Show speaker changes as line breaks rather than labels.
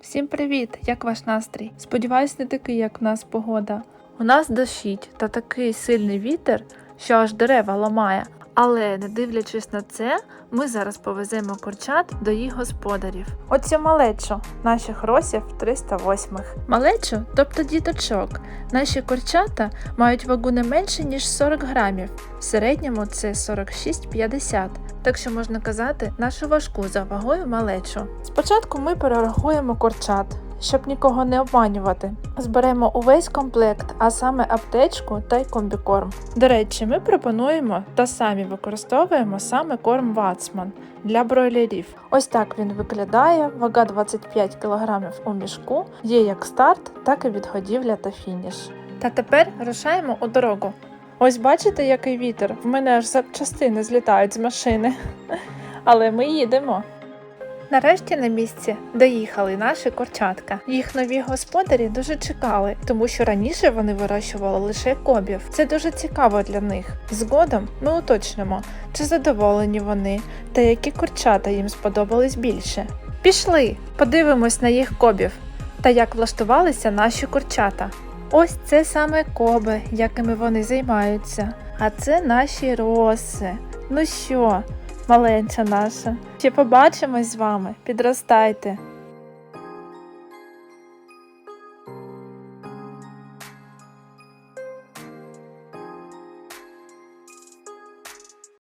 Всім привіт! Як ваш настрій? Сподіваюсь, не такий, як в нас погода. У нас дощить та такий сильний вітер, що аж дерева ламає. Але не дивлячись на це, ми зараз повеземо курчат до їх господарів. Оцю малечу, наших росів 308-х. Малечу, тобто діточок. Наші курчата мають вагу не менше, ніж 40 грамів. В середньому це 46-50. Так що можна казати нашу важку за вагою малечу. Спочатку ми перерахуємо курчат, щоб нікого не обманювати. Зберемо увесь комплект, а саме аптечку та й комбікорм. До речі, ми пропонуємо та самі використовуємо саме корм Вацман для бройлерів. Ось так він виглядає, вага 25 кг у мішку, є як старт, так і відгодівля та фініш. Та тепер рушаємо у дорогу. Ось бачите, який вітер? В мене аж запчастини злітають з машини. Але ми їдемо. Нарешті на місці доїхали наші курчатка. Їх нові господарі дуже чекали, тому що раніше вони вирощували лише кобів. Це дуже цікаво для них. Згодом ми уточнимо, чи задоволені вони та які курчата їм сподобались більше. Пішли, подивимось на їх кобів та як влаштувалися наші курчата. Ось це саме коби, якими вони займаються. А це наші роси. Ну що, маленька наша, ще побачимось з вами, підростайте.